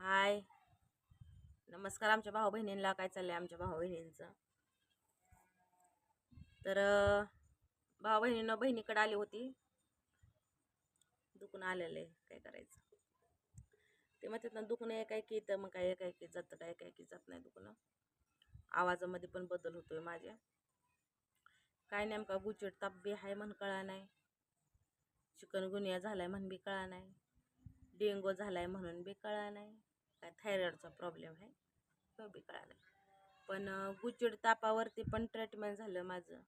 हाय. नमस्कार आमच्या भाऊ बहिणींना काय चाललं आहे आमच्या भाऊ बहिणींचं तर भाऊ बहिणीनं बहिणीकडे आली होती. दुखणं आलेलं आहे. काय करायचं? ते मग त्यातनं दुखणं एकाएकी येतं मग काय एकाएकी जातं काय एकाएकी जात नाही दुखणं आवाजामध्ये पण बदल होतोय माझ्या. काय नेमका गुचिड ताप बी आहे म्हण कळा नाही. चिकनगुनिया झालाय म्हण बी कळा नाही. डेंगू झालाय म्हणून बी कळा नाही. काय थायरॉईडचा प्रॉब्लेम आहे तो बी कळाला. पण गुचिड तापावरती पण ट्रीटमेंट झालं माझं.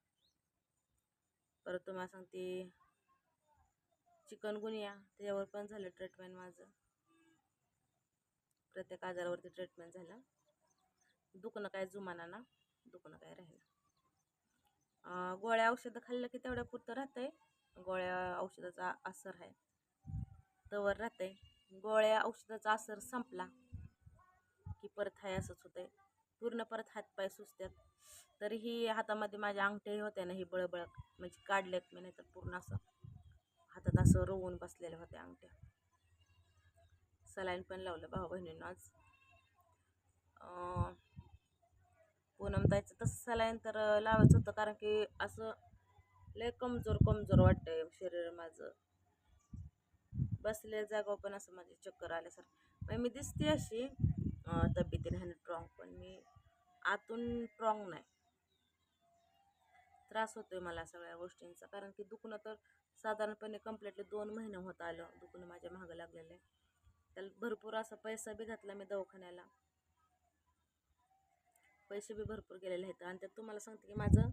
परत तुम्हाला सांगते चिकनगुनिया त्याच्यावर पण झालं ट्रीटमेंट माझं. प्रत्येक आजारावरती ट्रीटमेंट झालं. दुखणं काय जुमाना ना दुखणं काय राहिलं. गोळ्या औषधं खाल्लं की तेवढ्या पुरतं राहतंय. गोळ्या औषधाचा असर आहे. तवर राहतंय. गोळ्या औषधाचा असर संपला की परत हाय असंच होतंय. पूर्ण परत हातपाय सुचतात तरीही हातामध्ये माझ्या अंगठ्याही होत्या ना ही बळबळ म्हणजे काढल्यात मी नाही तर पूर्ण असं हातात असं रोवून बसलेल्या होत्या अंगठ्या. सलाईन पण लावलं भाऊ बहिणीनं आज. पूनमताईचं तसं सलाईन तर लावायचं होतं कारण की असं लय कमजोर कमजोर वाटतंय शरीर माझं. बसल्या जागा पण असं माझे चक्कर आल्यासारखं. म्हणजे मी दिसते अशी तब्येतीने ह्याने स्ट्रॉंग पण मी आतून स्ट्रॉंग नाही. त्रास होतोय मला सगळ्या गोष्टींचा. कारण की दुखणं तर साधारणपणे कम्प्लिटली दोन महिने होत आलं दुखणं माझ्या महाग लागलेलं आहे. त्याला भरपूर असा पैसा बी घातला मी दवाखान्याला. पैसे बी भरपूर गेलेले आहेत. आणि त्यात तुम्हाला सांगते की माझं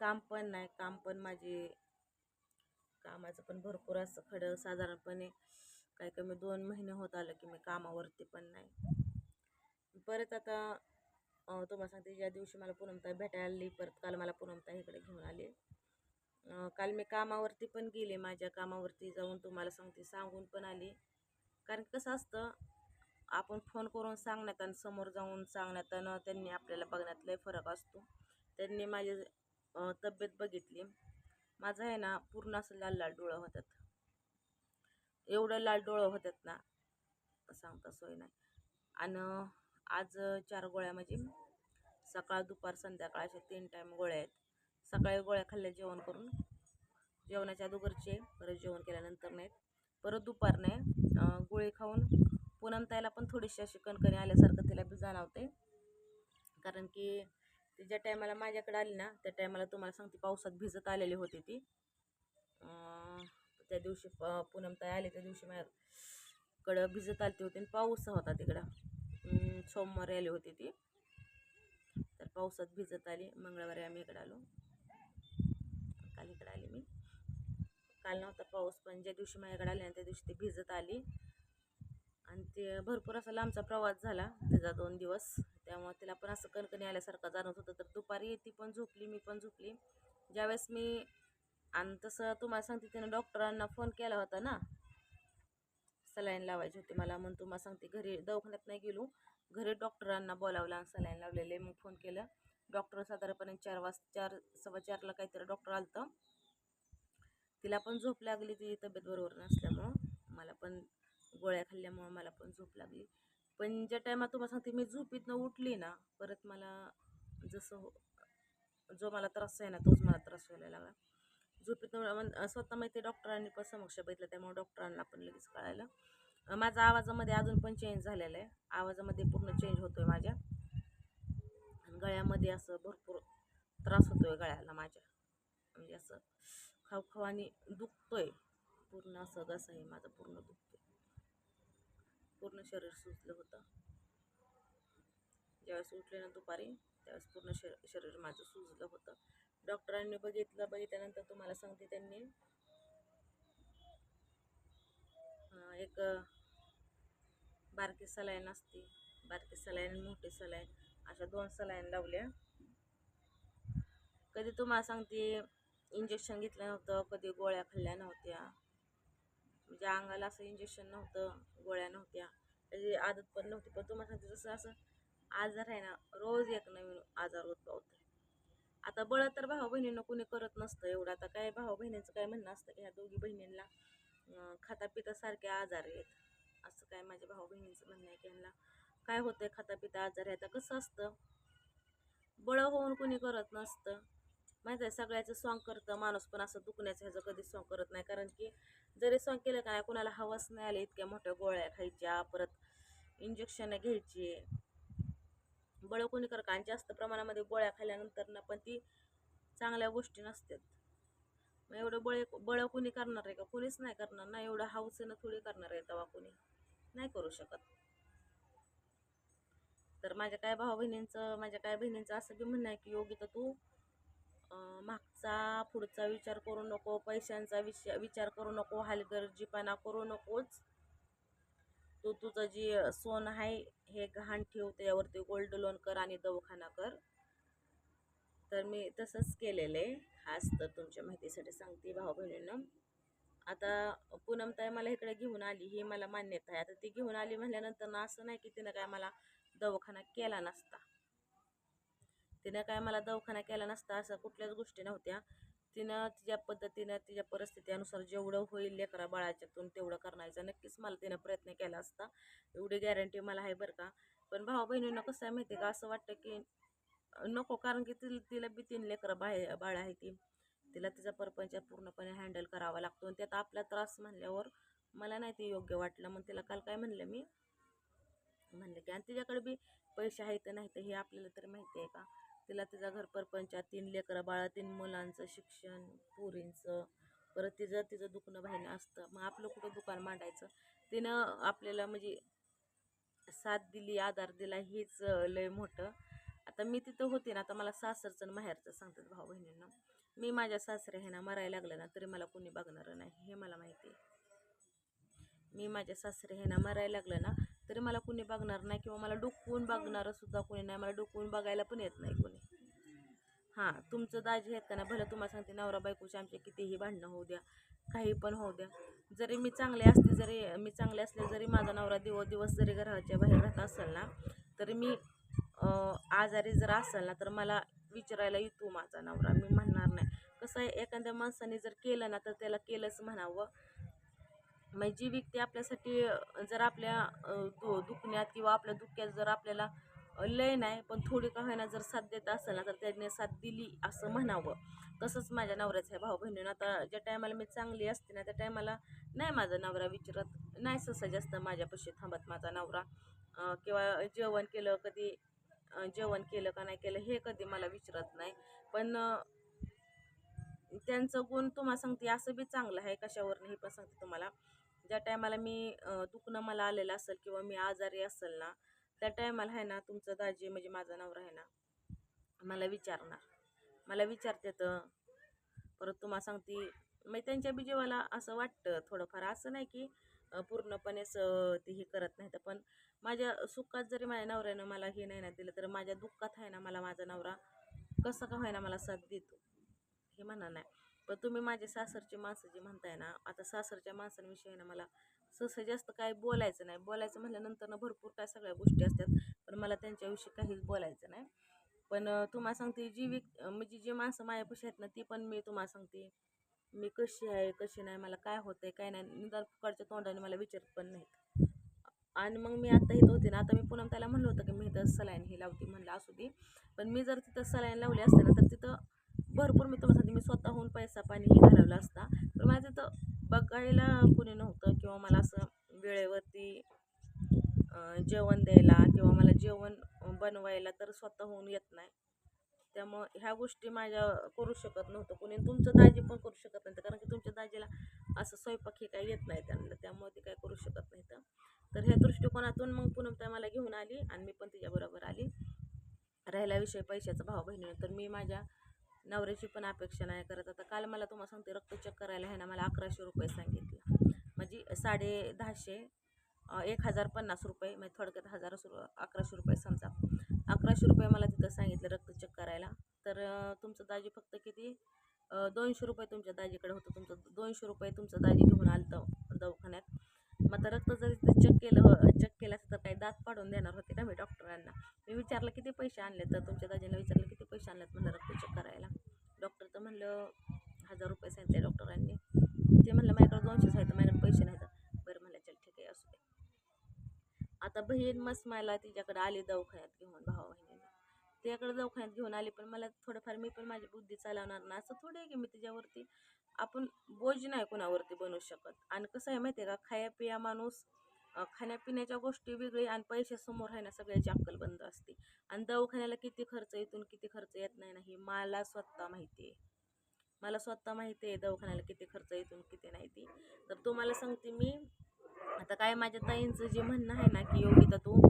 काम पण नाही काम पण माझे कामाचं पण भरपूर असं खडं साधारणपणे काही कमी दोन महिने होत आलं की मी कामावरती पण नाही. परत आता तुम्हाला सांगते ज्या दिवशी मला पूनमताई भेटायला आली परत काल मला पूनमताई इकडे घेऊन आले. काल मी कामावरती पण गेले माझ्या कामावरती जाऊन तुम्हाला सांगते सांगून पण आली. कारण कसं असतं आपण फोन करून सांगण्यात आणि समोर जाऊन सांगण्यात त्यांनी आपल्याला बघण्यात लय फरक असतो. त्यांनी माझी तब्येत बघितली. माझं आहे ना पूर्ण असं लाल लाल डोळं होतात. एवढं लाल डोळं होतात ना सांगता सोय नाही. आणि आज चार गोळ्या म्हणजे सकाळ दुपार संध्याकाळ अशा तीन टाईम गोळ्या आहेत. सकाळी गोळ्या खाल्ल्या जेवण करून. जेवणाच्या अगोदरचे परत जेवण केल्यानंतर नाहीत. परत दुपार नाही. गोळी खाऊन पूनम ताईला पण थोडीशी अशी कणकणी आल्यासारखं तिला बी जाणवते कारण की ती ज्या टायमाला माझ्याकडे आली ना त्या टायमाला तुम्हाला सांगते पावसात भिजत आलेली होती ती. त्या दिवशी प- पूनमताई आली त्या दिवशी माझ्याकडं भिजत आली होती आणि पाऊस होता तिकडं. सोमवारी आली होती ती. तर पावसात भिजत आली. मंगळवारी आम्ही इकडं आलो. काल इकडं आली मी. काल नव्हता पाऊस पण ज्या दिवशी माझ्याकडे आली ना त्या दिवशी ती भिजत आली. आणि ते भरपूर असा लांबचा प्रवास झाला त्याचा दोन दिवस. त्यामुळे तिला पण असं कणकणी आल्यासारखं जाणवत होतं. तर दुपारी ती पण झोपली मी पण झोपली. ज्यावेळेस मी आणि तसं तुम्हाला सांगते तिनं डॉक्टरांना फोन केला होता ना सलाईन लावायची होती मला. म्हणून तुम्हाला सांगते घरी दवाखान्यात नाही गेलो. घरी डॉक्टरांना बोलावलं आणि सलाईन लावलेले मग फोन केलं. डॉक्टर साधारणपणे चार वाज चार सव्वा चारला काहीतरी डॉक्टर आलतं. तिला पण झोप लागली ती तब्येत बरोबर नसल्यामुळं. मला पण गोळ्या खाल्ल्यामुळं मला पण झोप लागली. पण ज्या टायमात तुम्हाला सांगते मी झोपीतनं उठली ना परत मला जसं हो- जो मला त्रास आहे ना तोच मला त्रास व्हायला लागला. झोपीतनं स्वतः माहिती डॉक्टरांनी पण समक्ष बघितलं त्यामुळे डॉक्टरांना पण लगेच कळायला माझा आवाजामध्ये अजून पण चेंज झालेला आहे. आवाजामध्ये पूर्ण चेंज होतोय माझ्या. आणि गळ्यामध्ये असं भरपूर त्रास होतोय गळ्याला माझ्या. म्हणजे असं खवखवानी दुखतोय. पूर्ण असं कसं आहे माझं पूर्ण दुखतोय. पूर्ण शरीर सुजलं होतं. ज्यावेळेस उठले ना दुपारी त्यावेळेस पूर्ण शर शरीर माझं सुजलं होतं. डॉक्टरांनी बघितलं बघितल्यानंतर तुम्हाला सांगते त्यांनी. एक बारकी सलाईन असते. बारकी सलाईन मोठी सलाईन अशा दोन सलाईन लावल्या. कधी तुम्हाला सांगते इंजेक्शन घेतलं नव्हतं कधी गोळ्या खाल्ल्या नव्हत्या. म्हणजे अंगाला असं इंजेक्शन नव्हतं गोळ्या नव्हत्या. त्याची आदत पण नव्हती. पण तुम्हाला सांगते जसं असं आजार आहे ना रोज एक नवीन आजार उद्भवतो आता बळ तर भाऊ बहिणींना कोणी करत नसतं एवढं. आता काय भाऊ बहिणींचं काय म्हणणं असतं की ह्या दोघी बहिणींना खाता पिता सारखे आजार आहेत. असं काय माझ्या भाऊ बहिणींचं म्हणणं आहे की ह्यांना काय होतं खाता पिता आजार आहे आता कसं असतं बळं होऊन कोणी करत नसतं. माहिती आहे सगळ्याचं सॉंग करतं माणूस पण असं दुखण्याचं ह्याचं कधीच सॉंग करत नाही. कारण की जरी सॉंग केलं का नाही कुणाला हवस नाही आली इतक्या मोठ्या गोळ्या खायच्या परत इंजेक्शन घ्यायची. बळ कोणी कर का? आणि जास्त प्रमाणामध्ये गोळ्या खाल्ल्यानंतर ना पण ती चांगल्या गोष्टी नसतात. मग एवढं बळे बळ कोणी करणार आहे का? कोणीच नाही करणार ना. एवढं हौसेनं थोडी करणार आहे तेव्हा कोणी. नाही करू शकत. तर माझ्या काय भाऊ बहिणींचं माझ्या काय बहिणींचं असं बी म्हणणं आहे की योगी तर तू मागचा पुढचा विचार करू नको पैशांचा विश विचार करू नको हलगर्जीपणा करू नकोच. तू तुझं जे सोनं आहे हे गहाण ठेव त्याच्यावरती गोल्ड लोन कर आणि दवाखाना कर. तर मी तसंच केलेलं आहे. खास तर तुमच्या माहितीसाठी सांगते भाऊ बहिणीनं. आता पूनमताई मला इकडे घेऊन आली ही मला मान्यता आहे. आता ती घेऊन आली म्हटल्यानंतर ना असं नाही की तिनं काय मला दवाखाना केला नसता. तिनं काय मला दवाखाना केला नसता असं कुठल्याच गोष्टी नव्हत्या. तिनं तिच्या पद्धतीनं तिच्या परिस्थितीनुसार जेवढं होईल लेकरा बाळाच्यातून तेवढं करण्याचा नक्कीच मला तिनं प्रयत्न केला असता. एवढी गॅरंटी मला आहे बरं का. पण भाऊ बहिणींना कसं आहे माहिती आहे का? असं वाटतं की नको कारण की तिला तिला बी तीन लेकरं बाळ बाळ आहे ती. तिला तिचा परपंच पूर्णपणे हँडल करावा लागतो आणि त्यात आपला त्रास म्हणल्यावर मला नाही ते योग्य वाटलं. मग तिला काल काय म्हणलं मी? म्हणलं की आणि तिच्याकडे बी पैसे आहेत नाही तर हे आपल्याला तरी माहिती आहे का? तिला तिचा घरपरपंचात तीन लेकरं बाळा तीन मुलांचं शिक्षण पोरींचं. परत तिचं तिचं दुखणं भाईनं असतं. मग आपलं कुठं दुकान मांडायचं? तिनं आपल्याला म्हणजे साथ दिली आधार दिला हेच लय मोठं. आता मी तिथं होते ना आता मला सासरचं आणि माहेरचं सांगतात भाऊ बहिणींना मी माझ्या सासरे ह्यांना मरायला लागलं ना तरी मला कोणी बघणारं नाही. हे मला माहिती आहे. मी माझ्या सासरे ह्यांना मरायला लागलं ना तरी मला कोणी बघणार नाही किंवा मला डुकवून बघणारं सुद्धा कोणी नाही. मला डुकवून बघायला पण येत नाही कोणी. हां तुमचं दाजी आहेत का ना भलं तुम्हाला सांगते नवरा बायकोचे आमचे कितीही भांडणं होऊ द्या काही पण होऊ द्या. जरी मी चांगले असते जरी मी चांगले असले जरी माझा नवरा दिवस दिवस जरी घराच्या बाहेर राहत असेल ना तरी मी आजारी जर असेल ना तर मला विचारायला येतो माझा नवरा. मी म्हणणार नाही. कसं आहे एखाद्या माणसाने जर केलं ना तर त्याला केलंच म्हणावं. मग जी व्यक्ती आपल्यासाठी जर आपल्या दु दुखण्यात किंवा आपल्या दुःख्यात जर आपल्याला लय नाही पण थोडी का होईना जर साथ देत असेल ना तर त्याने साथ दिली असं म्हणावं. तसंच माझ्या नवऱ्याचं आहे भाऊ बहिणीनं. आता ज्या टायमाला मी चांगली असते ना त्या टायमाला नाही माझा नवरा विचारत नाही ससा जास्त माझ्यापाशी थांबत माझा नवरा. किंवा जेवण केलं कधी जेवण केलं का नाही केलं हे कधी मला विचारत नाही. पण त्यांचं गुण तुम्हाला सांगते असं बी चांगलं आहे कशावरनं हे पण सांगते तुम्हाला. ज्या टायमाला मी दुखणं मला आलेलं असेल किंवा मी आजारी असेल ना त्या टायमाला आहे ना तुमचं दाजी म्हणजे माझा नवरा आहे ना मला विचारणार. मला विचारते तर परत तुम्हाला सांगते मग त्यांच्या बी जीवाला असं वाटतं थोडंफार. असं नाही की पूर्णपणे पूर्णपणेच ते हे करत नाही तर पण माझ्या सुखात जरी माझ्या नवऱ्यानं मला हे नाही ना दिलं तर माझ्या दुःखात आहे ना मला माझा नवरा कसं का होईना मला साथ देतो. हे म्हणणार नाही. पण तुम्ही माझे सासरची माणसं जी म्हणताय ना आता सासरच्या माणसांविषयी ना मला सहसा जास्त काय बोलायचं नाही. बोलायचं म्हटल्यानंतर ना भरपूर काय सगळ्या गोष्टी असतात पण मला त्यांच्याविषयी काहीच बोलायचं नाही. पण तुम्हाला सांगते जी विक म्हणजे जी माणसं माझ्यापाशी आहेत ना ती पण मी तुम्हाला सांगते मी कशी आहे कशी नाही मला काय होतंय काय नाही निदान फुकाडच्या तोंडाने मला विचारत पण नाहीत. आणि मग मी आता इथं होते ना आता मी पुन्हा त्याला म्हणलं होतं की मी इथं सलाईन ही लावते म्हणलं असू दे. पण मी जर तिथं सलाईन लावली असते ना तर तिथं भरपूर मित्रांसाठी मी स्वतःहून पैसा पाणी हे घालवला असता. पण माझं तर बघायला कोणी नव्हतं किंवा मला असं वेळेवरती जेवण द्यायला किंवा मला जेवण बनवायला तर स्वतःहून येत नाही. त्यामुळं ह्या गोष्टी माझ्या करू शकत नव्हतं कोणी. तुमचं दाजी पण करू शकत नव्हतं. कारण की तुमच्या दाजीला असं स्वयंपाक हे काही येत नाही त्यांना. त्यामुळे ते काय करू शकत नाही तर ह्या दृष्टिकोनातून मग पूनम मला घेऊन आली आणि मी पण तिच्याबरोबर आली. राहिला विषय पैशाचा भाव बहिणीनं. तर मी माझ्या नवऱ्याची पण अपेक्षा नाही करत. आता काल मला तुम्हाला सांगते रक्तचेक करायला आहे ना मला अकराशे रुपये सांगितलं. म्हणजे साडे दहाशे एक हजार पन्नास रुपये म्हणजे थोडक्यात हजार अकराशे रुपये समजा. अकराशे रुपये मला तिथं सांगितलं रक्तचेक करायला. तर तुमचं दाजी फक्त किती? दोनशे रुपये तुमच्या दाजीकडे होतं. तुमचं दोनशे रुपये तुमचं दाजी घेऊन आलं दवाखान्यात. मग आता रक्त जरी तिथं चेक केलं चेक केलं असतं तर काही दात पाडून देणार होते का मी डॉक्टरांना मी विचारलं किती पैसे आणले तर तुमच्या दाजीला विचारलं किती पैसे आणलेत म्हणलं रक्त चेक करायला. तर म्हणलं हजार रुपये सांगितले डॉक्टरांनी. ते म्हणलं माझ्याकडे दोनशेच आहेत माझ्याकडे पैसे नाहीत. बरं म्हणलं चल ठीक आहे असू दे. आता बहीण मस्मायला तिच्याकडे आली दवाखान्यात घेऊन भावा तिच्याकडे दवाखान्यात घेऊन आली पण मला थोडंफार मी पण माझी बुद्धी चालवणार ना असं थोडं आहे की मी तिच्यावरती आपण बोज नाही कोणावरती बनवू शकत. आणि कसं आहे माहिती आहे का खायापिया माणूस खाण्यापिण्याच्या गोष्टी वेगळी आणि पैशासमोर आहे ना सगळ्याची अक्कल बंद असते. आणि दवाखान्याला किती खर्च येतून किती खर्च येत नाही ना हे मला स्वतः माहिती आहे. मला स्वतः माहिती आहे दवाखान्याला किती खर्च येतून किती नाही ती. तर तुम्हाला सांगते मी. आता काय माझ्या ताईंचं जे म्हणणं आहे ना की योगिता तू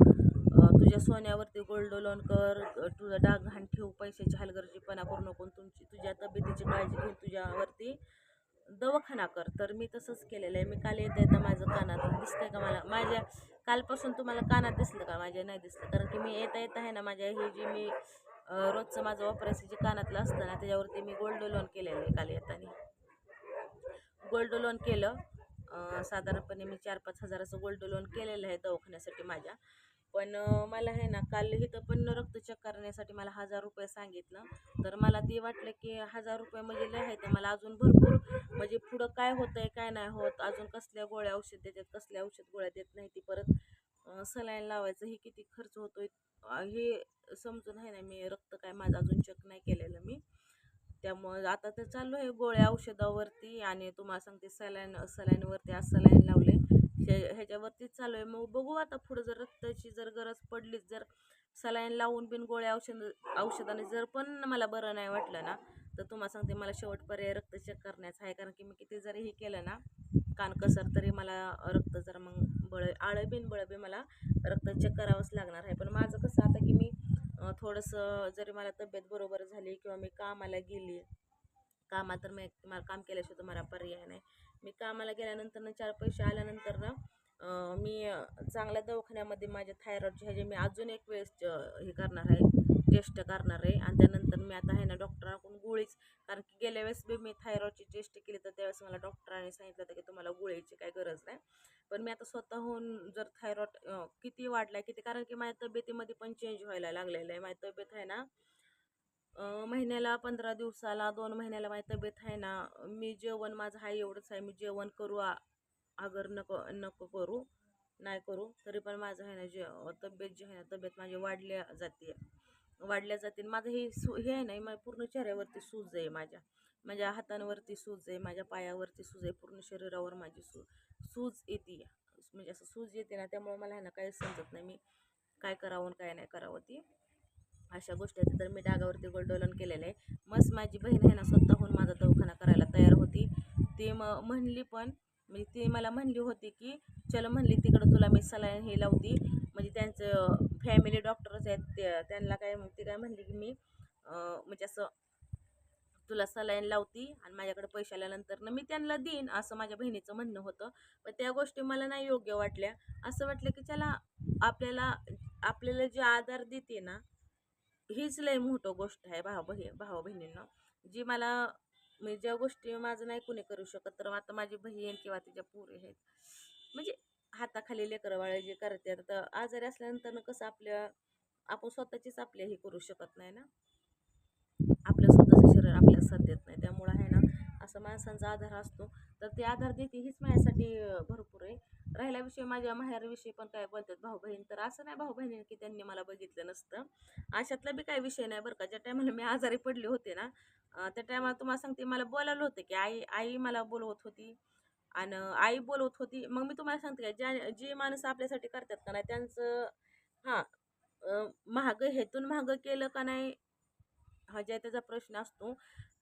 तुझ्या सोन्यावरती गोल्ड लोन कर तुझा तुझं डाग घाण ठेवू पैशाची हलगर्जीपणा करू नको तुमची तुझ्या तब्येतीची काळजी घेऊन तुझ्यावरती दवाखाना कर. तर मी तसंच केलेलं आहे. मी काल येता येता माझं कानात. दिसतंय का मला? माझ्या कालपासून तुम्हाला कानात दिसलं का? माझ्या नाही दिसलं. कारण की मी येता येता आहे ना माझ्या हे जी मी रोजचं माझं वापरायचं जे कानातलं असतं ना त्याच्यावरती मी गोल्ड लोन केलेलं आहे काल येताना. गोल्ड लोन केलं. साधारणपणे मी चार पाच हजाराचं गोल्ड लोन केलेलं आहे दवाखान्यासाठी माझ्या. पण मला आहे ना काल इथं पण रक्त चेक करण्यासाठी मला हजार रुपये सांगितलं. तर मला ते वाटलं की हजार रुपये म्हणजे लय आहे तर मला अजून भरपूर म्हणजे पुढं काय होतं आहे काय नाही होत अजून कसल्या गोळ्या औषध देतात कसल्या औषध गोळ्या देत नाही ती परत सलाईन लावायचं हे किती खर्च होतोय हे समजून आहे ना मी रक्त काय माझं अजून चेक नाही केलेलं मी. त्यामुळं आता तर चालू आहे गोळ्या औषधावरती आणि तुम्हाला सांगते सलाईन सलाईनवरती आज सलाईन लावले. हे ह्याच्यावरतीच चालू आहे. मग बघू आता पुढं जर रक्ताची जर गरज पडलीच जर सलाईन लावून बिन गोळ्या औषध औषधाने जर पण मला बरं नाही वाटलं ना तर तुम्हाला सांगते मला शेवट पर्याय रक्त चेक करण्याचा आहे. कारण की मी किती जरी हे केलं ना कानकसर तरी मला रक्त जर मग बळ आळं बिन बी मला रक्त चेक करावंच लागणार आहे. पण माझं कसं आता की मी थोडंसं जरी मला तब्येत बरोबर झाली किंवा मी कामाला गेली कामात तर मी मला काम केल्याशिवाय तर मला पर्याय नाही. मी कामाला गेल्यानंतर ना चार पैसे आल्यानंतर ना मी चांगल्या दवाखान्यामध्ये माझ्या थायरॉइडचे ह्याचे मी अजून एक वेळेस हे करणार आहे टेस्ट करणार आहे. आणि त्यानंतर मी आता आहे ना डॉक्टरांकडून गोळीच कारण की गेल्या वेळेस बी मी थायरॉइडची टेस्ट केली तर त्यावेळेस मला डॉक्टरांनी सांगितलं होतं की तुम्हाला गोळीची काही गरज नाही. पण मी आता स्वतःहून जर थायरॉइड किती वाढला किती कारण की माझ्या तब्येतीमध्ये पण चेंज व्हायला लागलेलं आहे. माझी तब्येत आहे ना महिन्याला पंधरा दिवसाला दोन महिन्याला माझी तब्येत आहे ना मी जेवण माझं आहे एवढंच आहे मी जेवण करू आ- अगर नको नको करू नाही करू तरी पण माझं आहे ना जे तब्येत जी आहे ना तब्येत माझी वाढल्या जाते वाढल्या जाते माझं हे सू हे आहे ना माझ्या पूर्ण चेहऱ्यावरती सूज आहे माझ्या. माझ्या हातांवरती सूज आहे माझ्या पायावरती सूज आहे पूर्ण शरीरावर माझी सू सूज येते. म्हणजे असं सूज येते ना त्यामुळे मला ह्यांना ना काही समजत नाही. मी काय करावं काय नाही करावं ती. अशा गोष्टी आहेत. तर मी डागावरती गोल्डोलन केलेलं आहे. मस्त माझी बहीण आहे ना स्वतःहून माझा दवाखाना करायला तयार होती. ती म म्हणली पण म्हणजे ती मला म्हणली होती की चल म्हणली तिकडं तुला मी सलाईन हे लावती म्हणजे त्यांचं फॅमिली डॉक्टरच आहेत ते त्यांना काय ती काय म्हणली की मी म्हणजे असं तुला सलाईन लावती आणि माझ्याकडे पैसे आल्यानंतर ना मी त्यांना देईन असं माझ्या बहिणीचं म्हणणं होतं. पण त्या गोष्टी मला नाही योग्य वाटल्या. असं वाटलं की चला आपल्याला आपल्याला जे आधार देते ना हीच लय मोठं गोष्ट आहे भाऊ बही भाऊ बहिणींना. जी मला मी ज्या गोष्टी माझं नाही कुणी करू शकत तर आता माझी बहीण किंवा तिच्या पोरी आहेत. म्हणजे हाताखाली लेकरं जे करतात तर आजारी असल्यानंतर कसं आपल्या आपण स्वतःचीच आपल्या हे करू शकत नाही ना. आपलं स्वतःचं देत नाही. त्यामुळं आहे ना असं माणसांचा आधार असतो. तर ते आधार देते हीच माझ्यासाठी भरपूर आहे. राहिला विषय माझ्या माहेरविषयी पण काय बोलतात भाऊ बहीण तर असं नाही भाऊ बहिणी की त्यांनी मला बघितलं नसतं. अशातला बी काही विषय नाही बरं का. ज्या टायमाला मी आजारी पडले होते ना त्या टायमाला तुम्हाला सांगते मला बोलायला होतं की आई आई मला बोलवत होती. आणि आई बोलवत होती. मग मी तुम्हाला सांगते का ज्या जे माणसं आपल्यासाठी करतात का नाही त्यांचं हां महाग हेतून महाग केलं का नाही हा ज्या त्याचा प्रश्न असतो.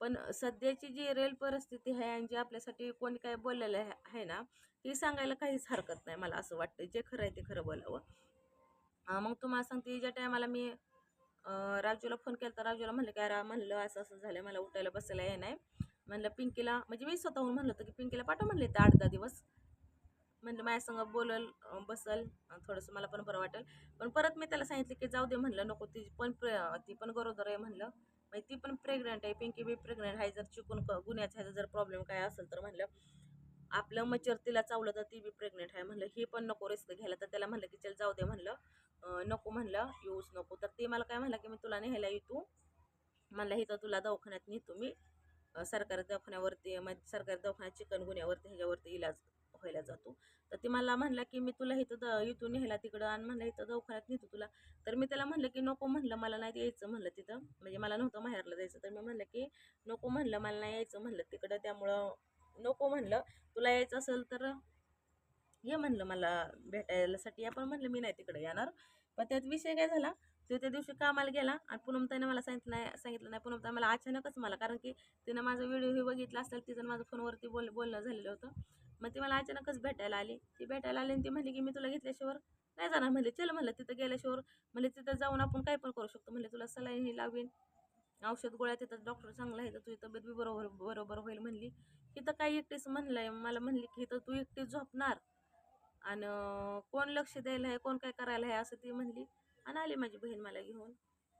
पण सध्याची जी रेल परिस्थिती आहे आणि जे आपल्यासाठी कोणी काय बोललेलं आहे आहे ना ती सांगायला काहीच हरकत नाही मला असं वाटतं जे खरं आहे ते खरं बोलावं. मग तुम्हाला सांगते ज्या टायमाला मी राजूला फोन केला तर राजूला म्हणलं काय रा म्हणलं असं असं झालं मला उठायला बसायला हे नाही. म्हणलं पिंकीला म्हणजे मी स्वतःहून म्हणलं होतं की पिंकीला पाठव म्हणले ते आठ दहा दिवस. म्हणलं माझ्यासंग बोलल बसल थोडंसं मला पण बरं वाटेल. पण परत मी त्याला सांगितलं की जाऊ दे म्हणलं नको ती पण ती पण गरोदर आहे म्हणलं. म्हणजे ती पण प्रेग्नंट आहे पिंकी बी प्रेग्नंट आहे जर चिकून क- गुन्ह्याचा ह्याचा जर प्रॉब्लेम काय असेल तर म्हणलं आपलं मच्छर तिला चावलं तर ती बी प्रेग्नेंट आहे म्हणलं ही पण नको रिस्क घ्यायला. तर त्याला म्हणलं की चल जाऊ दे म्हणलं. नको म्हणलं येऊच नको. तर ते मला काय म्हणलं की मी तुला न्यायला येतो. म्हणलं इथं तुला दवाखान्यात नेतो मी. सरकारी दवाखान्यावरती म्हणजे सरकारी दवाखान्यात चिकन गुन्ह्यावरती ह्याच्यावरती इलाज व्हायला जातो. तर ती मला म्हणला की मी तुला इथं द इथून न्यायला तिकडं आणि म्हणलं इथं दवाखान्यात नेतो तुला. तर मी त्याला म्हणलं की नको म्हणलं मला नाही यायचं म्हणलं तिथं. म्हणजे मला नव्हतं माहेरला जायचं. तर मी म्हणलं की नको म्हणलं मला नाही यायचं म्हणलं तिकडं. त्यामुळं नको म्हणलं तुला यायचं असेल तर ये म्हणलं मला भेटायलासाठी. आपण म्हणलं मी नाही तिकडे येणार. पण त्यात विषय काय झाला तो त्या दिवशी कामाला गेला आणि पूनमताईनं मला सांगितलं नाही सांगितलं नाही. पूनमताई मला अचानकच मला कारण की तिनं माझा व्हिडिओ बघितला असेल तिचं माझं फोनवरती बोल बोलणं झालेलं होतं. मग ती मला अचानकच भेटायला आली. ती भेटायला आली आणि ती म्हणली की मी तुला घेतल्याशिवाय नाही जाणार. म्हणले चल म्हणलं तिथं गेल्याशिवाय. म्हणले तिथं जाऊन आपण काय पण करू शकतो. म्हणले तुला सलाईन ही लावीन. औषध गोळ्या तिथं डॉक्टर चांगला आहे तर तुझी तब्येत बी बरोबर बरोबर होईल. म्हणली इथं काय एकटीच म्हणलंय. मला म्हणली की इथं तू एकटीच झोपणार. आणि कोण लक्ष द्यायला आहे कोण काय करायला आहे? असं ती म्हणली. आणि आली माझी बहीण मला घेऊन.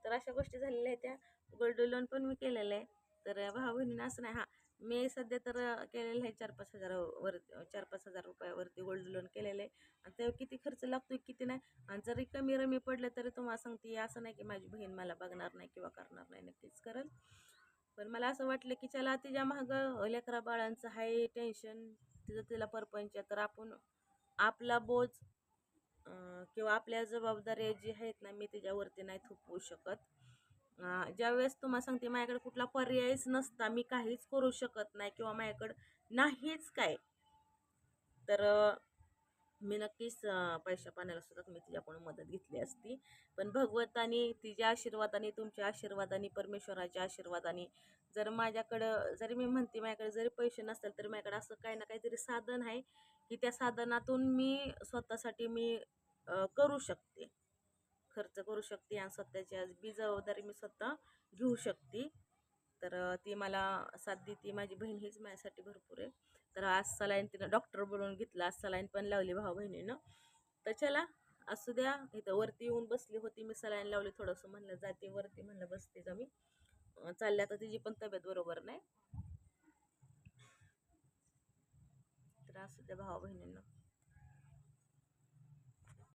तर अशा गोष्टी झालेल्या आहेत त्या. गोल्ड लोन पण मी केलेलं आहे. तर भाऊ बहिणीनं असं नाही हां मी सध्या तर केलेलं आहे चार पाच हजारावर चार पाच हजार रुपयावरती गोल्ड लोन केलेलं आहे. आणि त्यावर किती खर्च लागतो किती नाही. आणि जरी कमी रमी पडलं तरी तुम्हाला सांगते असं नाही की माझी बहीण मला बघणार नाही किंवा करणार नाही नक्कीच करेल. पण मला असं वाटलं की चला तिच्या मागं लेकरा बाळांचं आहे टेन्शन तिचं तिला परपंच तर आपण आपला बोज किंवा आपल्या जबाबदाऱ्या जी आहेत ना मी तिच्यावरती नाही थोपवू शकत. ज्यावेळेस तुम्हाला सांगते माझ्याकडे कुठला पर्यायच नसता मी काहीच करू शकत नाही किंवा माझ्याकडं नाहीच काय. तर मी नक्कीच पैशा पाण्याला सुद्धा मी तिच्याकडून मदत घेतली असती. पण भगवतानी तिच्या आशीर्वादाने तुमच्या आशीर्वादाने परमेश्वराच्या आशीर्वादाने जर माझ्याकडं जरी मी म्हणते माझ्याकडे जरी पैसे नसतील तरी माझ्याकडे असं काही ना काहीतरी साधन आहे की त्या साधनातून मी स्वतःसाठी मी करू शकते. खर्च करू शकते आणि स्वतःची आज बी जबाबदारी मी स्वतः घेऊ शकते. तर ती मला साथ देते. माझी बहीण हीच माझ्यासाठी भरपूर आहे. तर आज सलाईन तिनं डॉक्टर बोलवून घेतला. आज सलाईन पण लावली भाऊ बहिणीनं. तर चला असू द्या. इथं वरती येऊन बसली होती मी. सलाईन लावली थोडंसं म्हणलं जाते. वरती म्हणलं बसते का मी. चालल्या तर तिची पण तब्येत बरोबर नाही. तर असू द्या भावा बहिणींना.